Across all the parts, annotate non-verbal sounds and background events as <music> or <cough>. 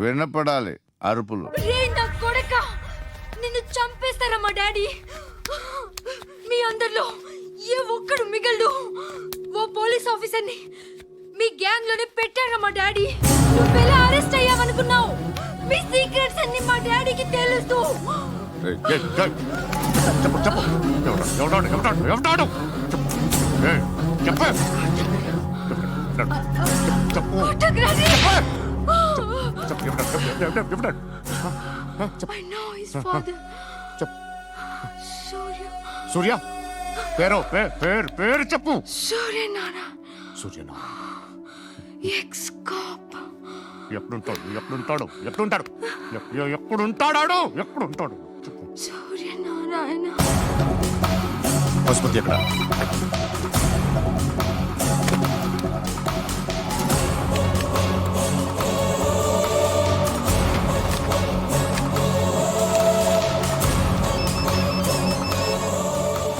వినపడాలి అరుపులు. నిన్ను చంపేస్తారా మా డాడీ. మీ అందరిలో ఏ ఒక్కడు మిగలడు. ఓ పోలీస్ ఆఫీసర్ని మీ గ్యాంగ్లోనే పెట్టారా మా డాడీ. నువ్వెలా అరెస్ట్ అయ్యావనుకున్నావు? మీ సీక్రెట్స్ అన్ని మా డాడీకి తెలుసు. చెప్పు. నో హిస్ ఫాదర్ చెప్పు సూర్య సూర్య పేరు పే- పేరు పేరు చెప్పు సూర్య నాన్న సూర్య ఎక్స్ కాప్ ఎప్పుడుంటాడు ఎప్పుడుంటాడు ఎప్పుడుంటాడు ఎప్- ఎప్పుడుంటాడాడు ఎప్పుడుంటాడు చెప్పు సూర్య నారాయణ పశుపతి ఎక్కడ?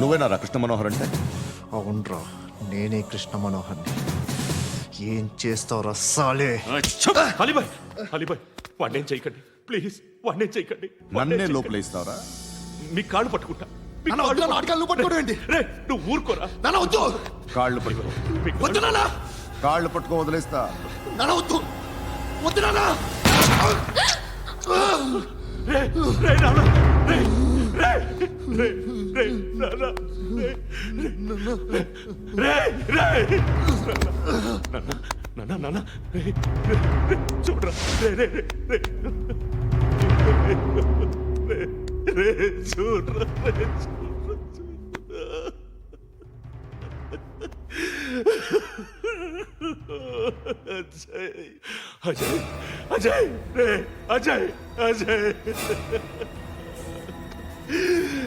నువ్వేనా రా కృష్ణ మనోహర్ అంటే? అవునరా నేనే కృష్ణ మనోహర్ని. ఏం చేస్తావు రస్సాలే అలీబాయ్ అలీబాయ్ వాడినేం చేయకండి. ప్లీజ్ వాడినేం చేయకండి నన్నే లోపల ఇస్తావరా మీ కాళ్ళు పట్టుకుంటా. మీ నాన్న వద్దు నాన్న, ఆటగాళ్ళు పట్టుకోవడం ఏంటి? రే నువ్వు ఊరుకోరా. నాన్న వద్దు. కాళ్ళు పట్టుకో. మీ వద్దు నాన్న. కాళ్ళు పట్టుకో వదిలేస్తా. నాన్న వద్దు. వద్దు నాన్న. రే రే నాన్న. రే రే రే రే నాన్న నాన్న చూడరా రే రే రే రే చూడరా రే అజయ్ అజయ్ అజయ్ రే Ajay Ajay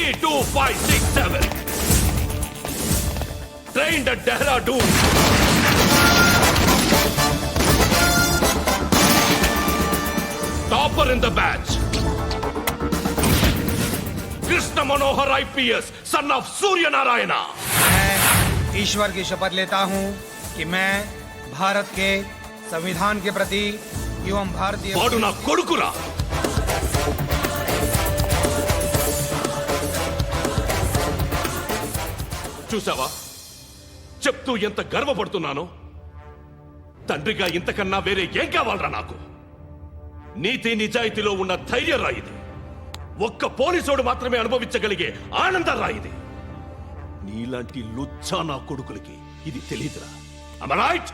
three two five six seven train at topper in the batch Krishna Manohar IPS son of Surya Narayan मैं ईश्वर की शपथ लेता हूँ कि मैं भारत के संविधान के प्रति एवं भारतीय చూసావా చెప్తూ ఎంత గర్వపడుతున్నానో? తండ్రిగా ఇంతకన్నా వేరే ఏం కావాలరా నాకు? నీతి నిజాయితీలో ఉన్న ధైర్యం రా ఇది. ఒక్క పోలీసోడు మాత్రమే అనుభవించగలిగే ఆనందం రా ఇది. నీలాంటి లుచ్చా నా కొడుకులకి ఇది తెలియదురా రైట్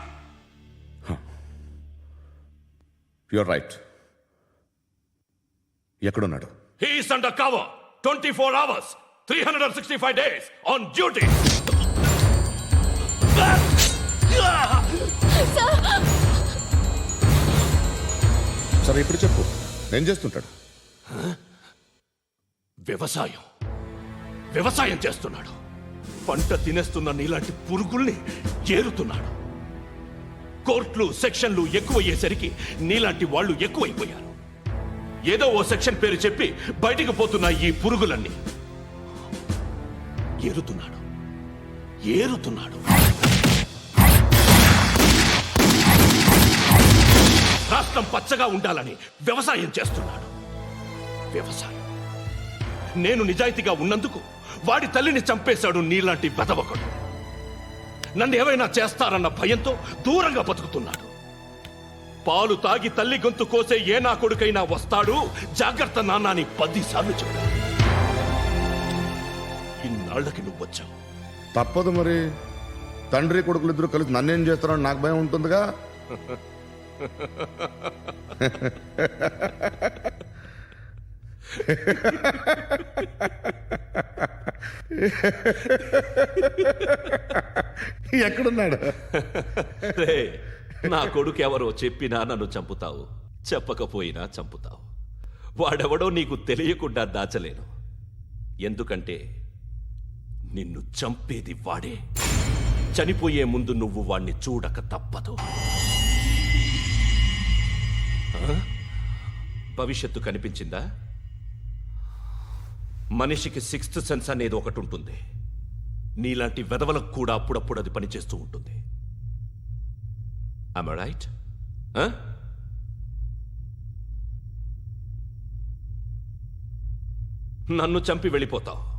యువర్ రైట్ ఎక్కడున్నాడు? He's under cover 24 hours, 365 days on duty. సరే ఇప్పుడు చెప్పు. ఏం చేస్తుంటాడు? వ్యవసాయం. వ్యవసాయం చేస్తున్నాడు. పంట తినేస్తున్న నీలాంటి పురుగుల్ని ఏరుతున్నాడు. కోర్టులు సెక్షన్లు ఎక్కువయ్యేసరికి నీలాంటి వాళ్ళు ఎక్కువైపోయారు. ఏదో ఓ సెక్షన్ పేరు చెప్పి బయటికి పోతున్న ఈ పురుగులన్నీ ఏరుతున్నాడు. ఏరుతున్నాడు. రాష్ట్రం పచ్చగా ఉండాలని వ్యవసాయం చేస్తున్నాడు. వ్యవసాయం. నేను నిజాయితీగా ఉన్నందుకు వాడి తల్లిని చంపేశాడు నీలాంటి వెదవకడు నన్ను ఏమైనా చేస్తారన్న భయంతో దూరంగా బతుకుతున్నాడు. పాలు తాగి తల్లి గొంతు కోసే ఏ నా కొడుకైనా వస్తాడు? జాగ్రత్త నాన్న అని పదిసార్లు చెప్పాడు ఇన్నాళ్ళకి నువ్వు వచ్చావు. తప్పదు మరి. తండ్రి కొడుకులు ఇద్దరు కలిసి నన్నేం చేస్తారని నాకు భయం ఉంటుందిగా. <laughs> ఎక్కడున్నాడు? రే నా కొడుకు ఎవరో చెప్పినా నన్ను చంపుతావు. చెప్పకపోయినా చంపుతావు. వాడెవడో నీకు తెలియకుండా దాచలేను. ఎందుకంటే నిన్ను చంపేది వాడే. చనిపోయే ముందు నువ్వు వాణ్ణి చూడక తప్పదు. భవిష్యత్తు కనిపించిందా? మనిషికి సిక్స్త్ సెన్స్ అనేది ఒకటి ఉంటుంది నీలాంటి వెధవలకు కూడా అప్పుడప్పుడు అది పనిచేస్తూ ఉంటుంది. Am రైట్ నన్ను చంపి వెళ్ళిపోతావు.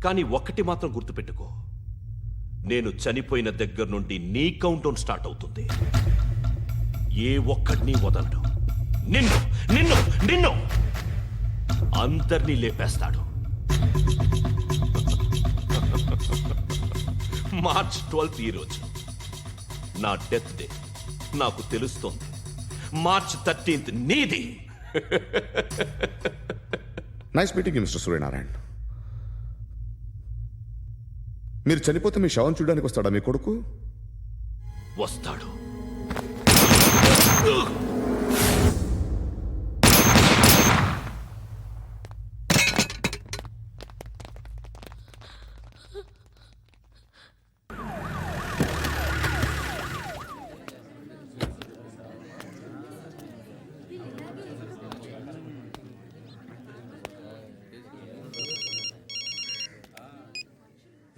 కానీ ఒక్కటి మాత్రం గుర్తుపెట్టుకో. నేను చనిపోయిన దగ్గర నుండి నీ కౌంట్ స్టార్ట్ అవుతుంది. ఏ ఒక్కడిని వదలడం. నిన్ను నిన్ను నిన్ను. అందరినీ లేపేస్తాడు. మార్చ్ ట్వెల్త్ ఈ రోజు. నా డెత్ డే. నాకు తెలుస్తోంది. మార్చ్ థర్టీన్త్ నీది. నైస్ మీటింగ్ మిస్టర్ సూర్యనారాయణ మీరు చనిపోతే మీ శవం చూడడానికి వస్తాడా మీ కొడుకు? వస్తాడు.